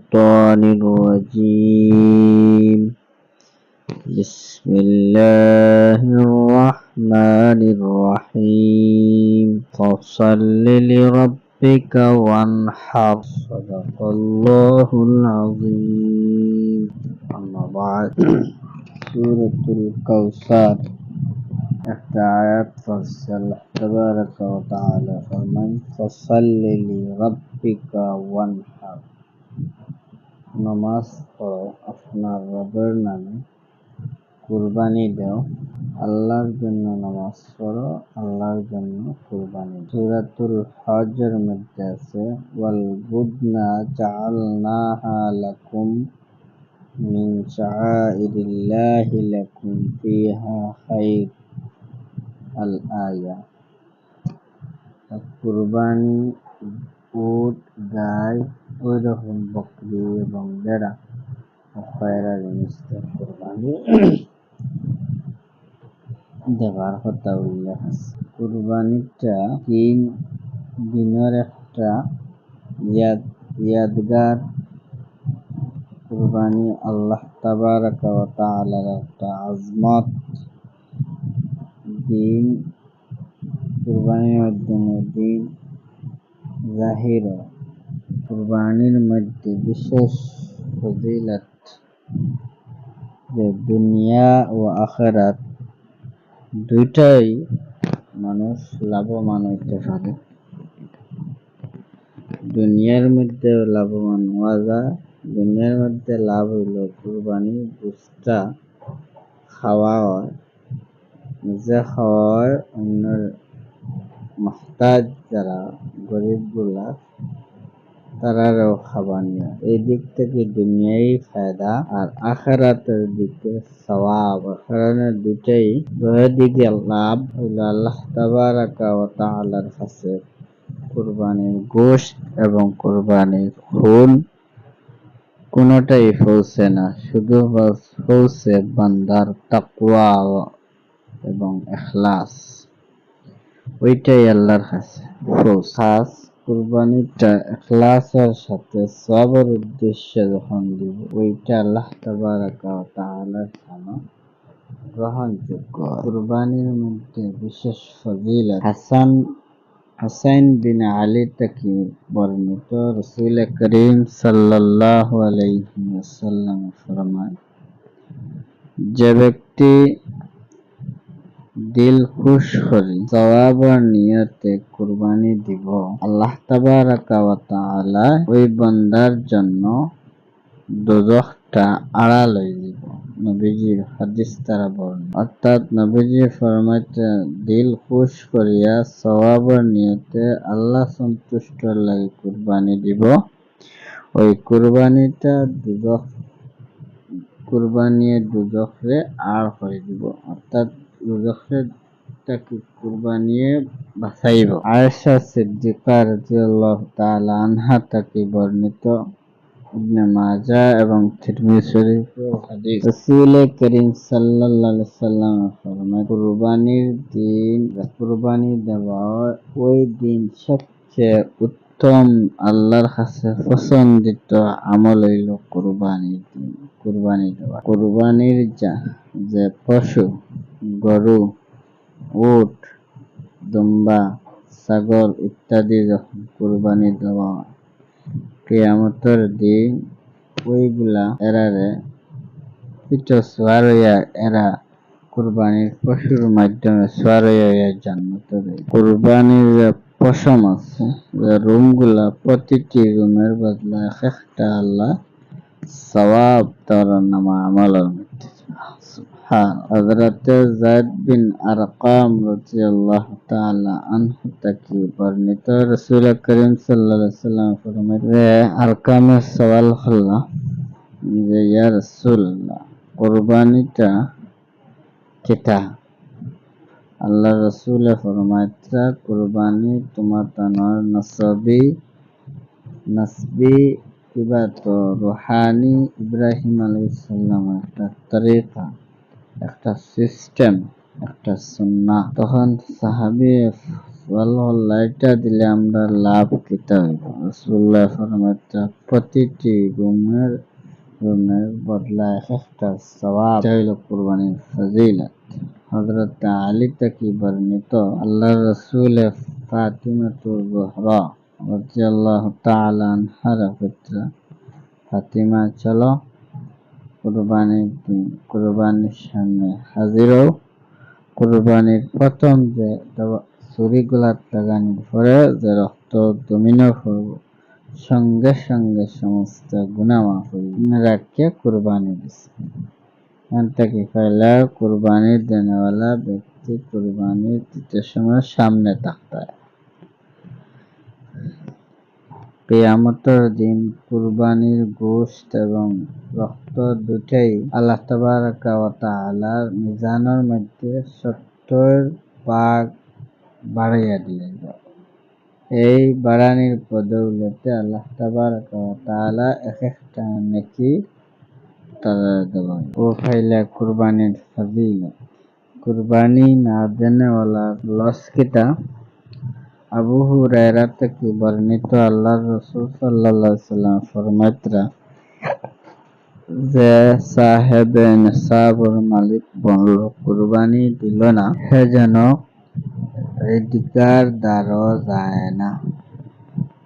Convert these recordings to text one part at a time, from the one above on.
الشيطان الرجيم. بسم الله الرحمن الرحيم. فصل لربك وانحر. صدق الله العظيم. أما بعد سورة الكوثر. تحت آيات فصل. تبارك وتعالى. فمن فصل لربك وانحر. নামাজ পড়ো আপনার রবের নামে কুরবানি দাও। আল্লাহর জন্য নামাজ পড়ো, আল্লাহর জন্য কুরবানি সূরাতুল হজের মধ্যে আছে, ওয়াল বুদনা জাআলনাহা লাকুম মিন শাআইরিল্লাহি লাকুম ফিহা খায়র আল আয়া। কুরবানি উট, গাই ওই রকম বকরি এবং বেড়া খয়রা জিনিস কুরবানি। দেওয়ার কথা উল্লেখ আছে। কুরবানিটা তিন দিনের একটা ইয়াদ ইয়াদগার। কুরবানি আল্লাহ তাবারাকা ওয়া একটা আজমত। দিন কুরবানির মাধ্যমে দিন জাহির কুরবানির মধ্যে বিশেষ ফজিলত যে দুনিয়া ও আখেরাত দুইটাই মানুষ লাভবান হইতে পারে। দুনিয়ার মধ্যে লাভবান হওয়া যায়, দুনিয়ার মধ্যে লাভ হইল কুরবানি বুঝটা খাওয়া হয়। নিজে খাওয়া হয় অন্যের মহতাজ যারা গরিব গরিবগুলা, তারারও খাবার নিয়ে। এই দিক থেকে দুনিয়াই ফায়দা আর আখারাতের দিকে সওয়াব। আখারানের দুটাই দুই দিকে লাভ হইল আল্লাহ তাবারাকা তাআলার কাছে। কুরবানির গোশত এবং কুরবানির খুন কোনোটাই পৌঁছে না, শুধু পৌঁছে বান্দার তাকওয়া এবং এখলাস। ওইটাই আল্লাহর কাছে। খাস কুরবানিটা এখলাসের সাথে সবের উদ্দেশ্যে যখন দিব, ওইটা আল্লাহ তাবারাকা তাআলার সামনে গ্রহণযোগ্য। কুরবানির মধ্যে বিশেষ ফজিলত হাসান হাসাইন বিন আলী থেকে বর্ণিত রসুল করিম সাল্লাল্লাহু আলাইহি ওয়াসাল্লাম ফরমান যে ব্যক্তি দিল খুশ করি সওয়াবের নিয়তে কুরবানি দিব। আল্লাহ তাবারাকা ওয়া তাআলা ওই বান্দার জন্য দোজখটা আড়াল হয়ে দিব। নবীজির হাদিস তারা বলেন অর্থাৎ নবীজি ফরমাইতে দিল খুশ করিয়া সওয়াবের নিয়তে আল্লাহ সন্তুষ্ট লাগে কুরবানি দিব। ওই কুরবানিটা দুজখ কুরবানিয়ে দুজখরে আর করে দিব। অর্থাৎ দুজখরে তাকে কুরবানিয়ে বাঁচাইব। আয়েশা সিদ্দিকা রাদিয়াল্লাহু তাআলা আনহা বর্ণিত ইবনে মাজাহ এবং শরীফের হাদিস। করিম সাল্লাল্লাহু আলাইহি সাল্লাম ফরমান কুরবানির দিন, কুরবানি দেওয়া ওই দিন সবচেয়ে উত্তম আল্লাহর কাছে পছন্দিত আমল হইল কুরবানির দিন, কুরবানি দেওয়া। কুরবানির যা, যে পশু গরু, উট, দুম্বা, ছাগল ইত্যাদি যখন কুরবানি দেওয়া কেয়ামতের দিন ওইগুলা এরারে পিঠো সোয়ার হইয়া এরা কুরবানির পশুর মাধ্যমে সোয়ার হইয়া জান্নাতে দেয়। কুরবানির যে পশম আছে, যে রুমগুলা প্রতিটি রুমের বদলা এক একটা আল্লাহ সওয়াব তার নামা আমলের মধ্যে। বিন যে ইয়া আল্লাহ রসুল কুরবানি তোমার তানোর নসবি নসবি কিবা তো রুহানি ইব্রাহিম আলাইহিস সালাম একটা তরিকা একটা সিস্টেম একটা সুন্নাহ তখন সাহাবি হল দিলে আমরা লাভ কিতা হইব? রাসূলুল্লাহ ফরমাতা প্রতিটি গুমের গুমের বদলা এক একটা এটা হইল কুরবানির ফজিলত। হযরত আলী থেকে বর্ণিত আল্লাহ রসুল ফাতিমাতুল জহরা রাদিয়াল্লাহু তাআলা আনহার পুত্র ফাতিমা, চলো। কুরবানির দিন, কুরবানির সামনে হাজির হও। কুরবানির প্রথম যে ছুরিগুলা লাগানোর পরে যে রক্ত দমিন করব সঙ্গে সঙ্গে সমস্ত গুণা মাফ হইবে রাখিয়া কুরবানি এখান থেকে কুরবানি দেনেওয়ালা ব্যক্তি কুরবানি দিতে সময় সামনে থাকতে কেয়ামতের দিন কুরবানির গোশত এবং রক্ত দুটাই আল্লাহ তাআলার মিজানের মধ্যে সত্তর ভাগ বাড়াইয়া দিলেন। এই বাড়ানির বদৌলতে আল্লাহ তাবারাকা ওয়া তাআলা এক একটা নেকি তারা দেবেন। ও ফাইলা কুরবানির ফজিলত। কুরবানি না দেনেওয়ালার লস কিতা? আবু হুরায়রা থেকে বর্ণিত আল্লাহর রাসূল আলাইহি সাল্লাম ফরমাতরা যে সাহেব নিসাবর মালিক বনল, কুরবানি দিল না, সে যেন রিদিকার দ্বারও যায় না।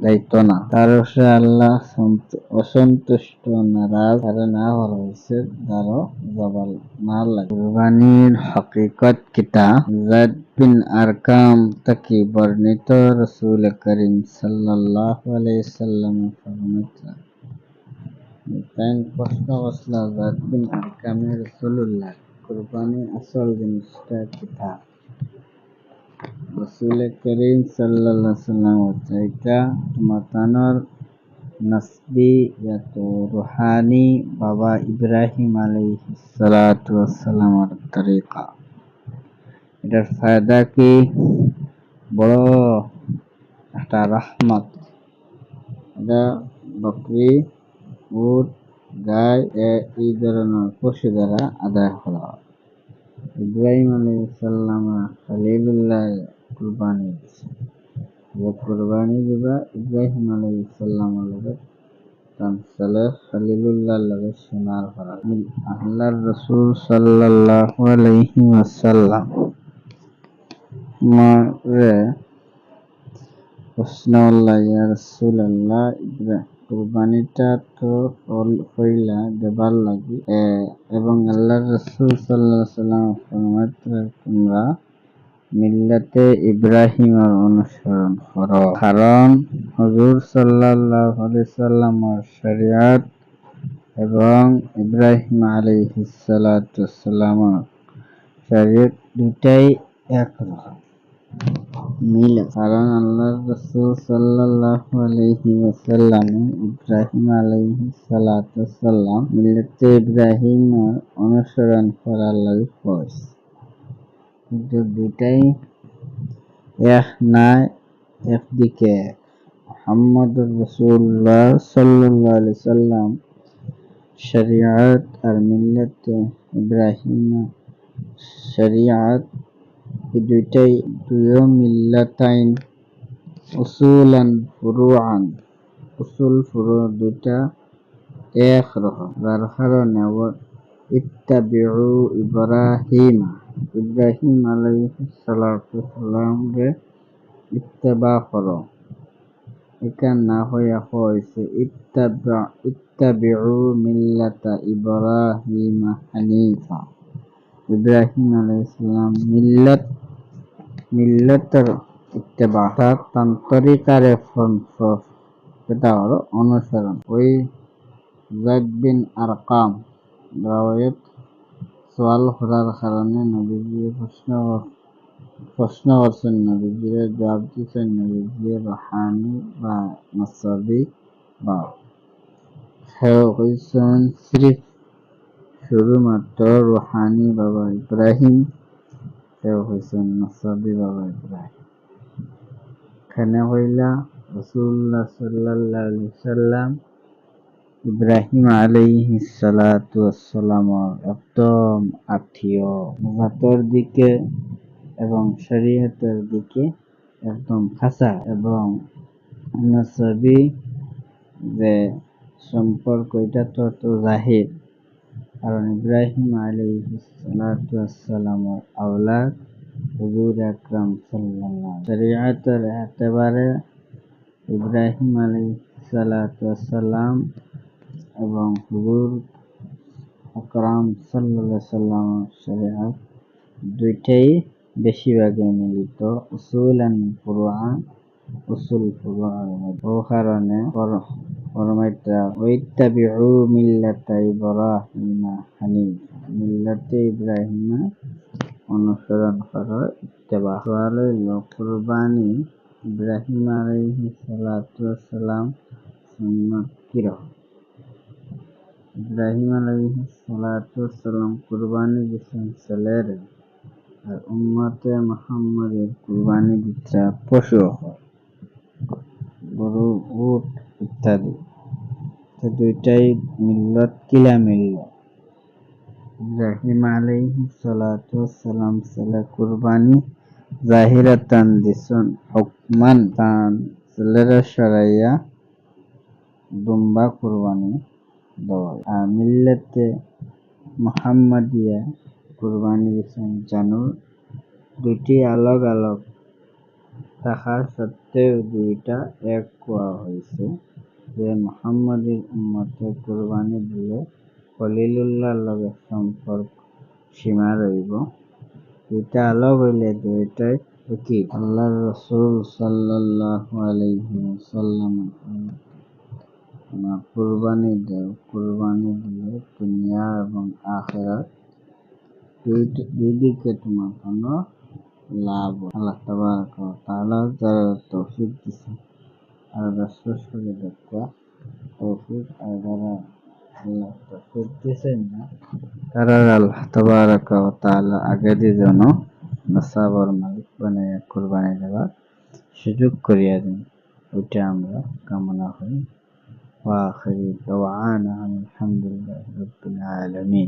যাইতো না। তার আল্লাহ সন্ত- অসন্তুষ্ট নারাজ আর না হওয়া হয়েছে, তারও জবাল না লাগে। কুরবানির হকিকত কিতা? জাদ বিন আরকাম থেকে বর্ণিত রসুল করিম সাল্লাল্লাহু আলাইহি সাল্লাম ফরমাইছেন প্রশ্ন করছিল, জাদ বিন আরকামে রসুল্লাহ কুরবানি আসল জিনিসটা কিতা? রসুল করিম সাল্লাল্লাহু আলাইহি সাল্লাম হচ্ছে এটা মাতানোর নাসবি ইয়াতো রুহানি বাবা ইব্রাহিম আলাইহিস সালাতু ওয়াসসালামের তরিকা এটার ফায়দা কি বড় একটা রহমত এটা বকরি উট গাই এ- এই ধরনের পশু দ্বারা আদায় করা হয় ইব্রাহিম আলাইহিস সালাম খলিলুল্লাহ কুরবানি দিছে কুরবানি দিবা ইব্রাহিম আলাইহিস সালামের লগে রাসূলুল্লাহ ইব্রাহিম কুরবানিটা তো হইলা দেবার লাগি। এবং আল্লাহর রাসূল সাল্লাল্লাহু আলাইহি সাল্লাম তোমরা মিল্লাতে ইব্রাহিমের অনুসরণ করো। কারণ হুজুর সাল্লাল্লাহু আলাইহি সাল্লামের শরিয়ত এবং ইব্রাহিম আলাইহিস সালাতু শরিয়ত দুটাই এক ইব্রাহিম আলাইহিস সালাতু ওয়াসসালাম মিল্লাতে ইব্রাহিমের অনুসরণ করার লাগি কইছে কিন্তু দুটাই এক নাই একদিকে মুহাম্মদুর রাসূলুল্লাহ সাল্লাল্লাহু আলাইহি সাল্লাম শরিয়ত আর মিল্লাতে ইব্রাহিম শরিয়ত দুইটাই দুয়ো মিল্লাতাইন উসুলান ফুরুআন। উসুল, ফুরু দুইটা এক রকম। যার কারণে ইত্তাবিউ ইব্রাহিম। ইব্রাহিম আলাইহিস সালাতু সালামকে ইত্তেবা করো। এখান না হইয়া হয়েছে ইত্তাবা, ইত্তাবিউ মিল্লাতা ইব্রাহিম হানিফা। ইব্রাহিম আলাইহিস সালাম মিল্লাত মিল্লাতের ইত্তেবা অর্থাৎ তান তরিকারে ফন- ফ- হলো অনুসরণ। ওই জাইদ বিন আরকাম রাওয়ায়াত সোয়াল করার কারণে নবীজি প্রশ্ন প্রশ্ন করছেন, নবীজির জবাব দিচ্ছেন নবীজি রহানি বা নসবি বা সেও কইছেন, সিরিফ, শুধুমাত্র রুহানি বাবা ইব্রাহিম সেও কইছেন নসবি বাবা ইব্রাহিম। এখানে হইলা? রসুল্লাহ সাল্লাল্লাহু আলাইহি সাল্লাম ইব্রাহিম আলাইহি সালাতু ওয়াসসালামর একদম আত্মীয়। জাতের দিকে এবং শরীয়তের দিকে একদম খাসা এবং নসবি যে সম্পর্ক, এটা তো তো জাহির। কারণ ইব্রাহিম আলাইহিসসালামের আওলাদ হুজুর আকরাম সাল্লাল্লাহু শরীয়তের একেবারে ইব্রাহিম আলাইহিসসালাম এবং হুজুর আকরাম সাল্লাল্লাহু সাল্লাম শরীয়ত দুইটাই বেশিরভাগে মিলিত। উসুল ফুরুআ উসুল ফুরুআর মধ্যে ও কারণে ফরমাইতা, ওয়াইত্তাবিউ মিল্লাতা ইব্রাহিমা হানিফ অনুসরণ করো কুরবানি ইব্রাহিম কীরকম ইব্রাহিম ওয়াসসালাম কুরবানি ছেলেরে, আর উম্মতে মুহাম্মাদের কুরবানি দিচ্ছে পশু। গরু উট ইত্যাদি। তো দুইটাই মিল্লত কিলা মিলল ইব্রাহিম আলাইহিস সালাতু ওয়াসসালাম ছেলে কুরবানি জাহিরাতান দিছন হুকমান তান ছেলেরা সরাইয়া দুম্বা কুরবানি দেওয়া আর মিল্লাতে মুহাম্মাদিয়া কুরবানি দিছেন জানুর। দুইটি আলাগ আলাগ থাকার সত্ত্বেও দুইটা এক কোয়া হয়েছে যে মুহাম্মাদির উম্মতে কুরবানি দিলে খলিলুল্লাহর লগে সম্পর্ক সীমা রইব। দুইটা আলাগ হইলে দুইটাই একই। আল্লাহর রসুল সাল্লাল্লাহু আলাইহি ওয়াসাল্লাম কুরবানি দেও, কুরবানি দিলে দুনিয়া এবং আখেরাত দুই দিকে তোমার কোনো লাভ আল্লাহ তাবারক ওয়া তাআলা যারা তৌফিক দিছে আর রাসূল করে দেখা তৌফিক আর যারা আল্লাহ তৌফিক দিছেন না তারা আল্লাহ তাবারক ওয়া তাআলা আগে দিয়ে যেন নসাবর মালিক বানাইয়া কুরবানি দেওয়ার সুযোগ করিয়া দিন ওইটা আমরা কামনা করি ওয়া আখিরি দাওয়ানা আলহামদুলিল্লাহি রাব্বিল আলামিন